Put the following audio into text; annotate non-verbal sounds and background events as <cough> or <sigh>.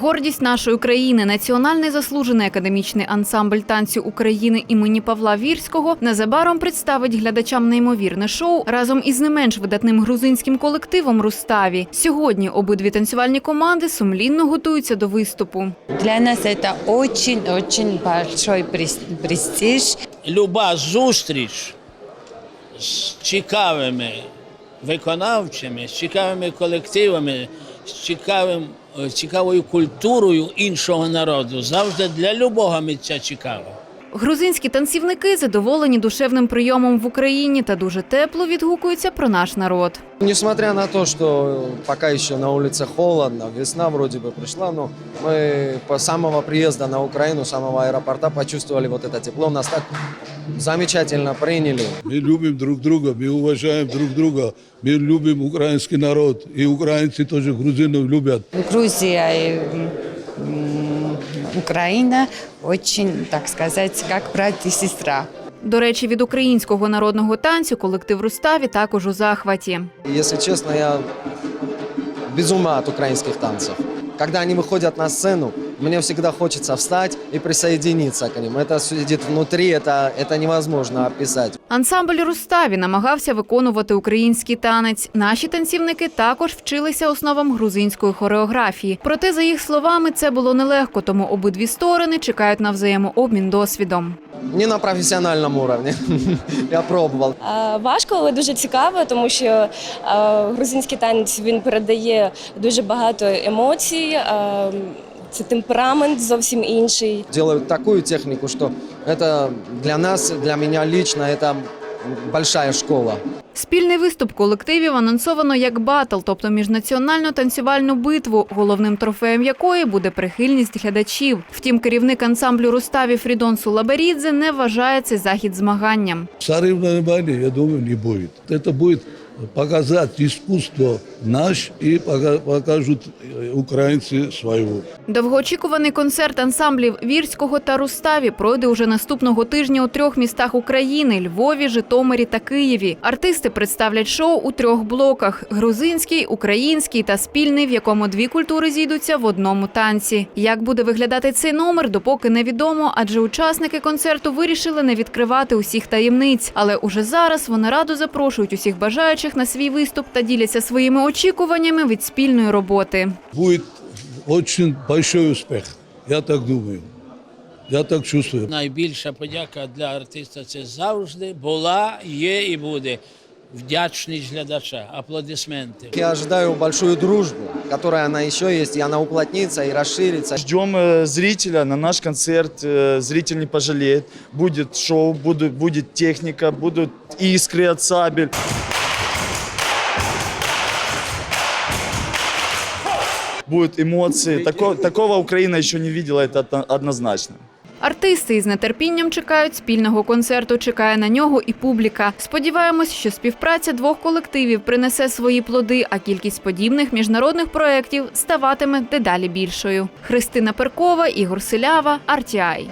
Гордість нашої країни, національний заслужений академічний ансамбль танцю України імені Павла Вірського незабаром представить глядачам неймовірне шоу разом із не менш видатним грузинським колективом Руставі. Сьогодні обидві танцювальні команди сумлінно готуються до виступу. Для нас это очень-очень большой прес- престиж. люба зустріч з цікавими виконавцями, з цікавими колективами, з цікавим, е, цікавою культурою іншого народу завжди для любого митця цікаво. Грузинські танцівники задоволені душевним прийомом в Україні та дуже тепло відгукуються про наш народ. Несмотря на то, что пока еще на улице холодно, весна вроде бы пришла, но мы по самого приезда на Украину, с самого аэропорта почувствовали вот это тепло. Нас так замечательно приняли. Мы любим друг друга, мы уважаем друг друга, мы любим украинский народ, и украинцы тоже грузинов любят. Грузия и м, Украина очень, так сказать, как брат и сестра. До речі, від українського народного танцю колектив Руставі також у захваті. Если честно, я без ума от украинских танцев. Когда они выходят на сцену, мне всегда хочется встать и присоединиться к ним. Это сидит внутри, это, это невозможно описать. Ансамбль Руставі намагався виконувати український танець. Наші танцівники також вчилися основам грузинської хореографії. Проте, за їх словами, це було нелегко, тому обидві сторони чекають на взаємообмін досвідом. Не на профессиональном уровне. <laughs> Я пробовал. Е, Важко, але дуже цікаво, тому що е, грузинський танець він передає дуже багато емоцій. е, Це темперамент зовсім інший. делают такую технику, что это для нас, для меня лично, это большая школа. Спільний виступ колективів анонсовано як батл, тобто міжнаціональну танцювальну битву, головним трофеєм якої буде прихильність глядачів. Втім, керівник ансамблю Руставі Фрідон Сулаберідзе не вважає цей захід змаганням. Соревнований, я думаю, не будет. Это будет показать искусство наш пока- покажут э, украинцы своего. Довгоочікуваний концерт ансамблів Вірського та Руставі пройде уже наступного тижня у трьох містах України Львові, Житомирі та Києві. Артисти представлять шоу у трьох блоках: грузинський, український та спільний, в якому дві культури зійдуться в одному танці. Як буде виглядати цей номер, допоки невідомо, адже учасники концерту вирішили не відкривати усіх таємниць. Але уже зараз вони радо запрошують усіх бажаючих на свій виступ та діляться своїми очікуваннями від спільної роботи. Будет очень большой успех, я так думаю. Я так чувствую. Найбільша подяка для артиста це завжди була, є і буде. Вдячність глядача, аплодисменти. Я ожидаю большую дружбу, которая она еще есть, и она уплотнится и расширится. Ждем э, зрителя на наш концерт. э, Зритель не пожалеет. Будет шоу, будет, будет техника, будут искры от сабель. Будут эмоции. Тако- такого Украина еще не видела, это одно- однозначно. Артисти із нетерпінням чекають спільного концерту. Чекає на нього і публіка. Сподіваємось, що співпраця двох колективів принесе свої плоди, а кількість подібних міжнародних проєктів ставатиме дедалі більшою. Христина Перкова, Ігор Селява, RTI.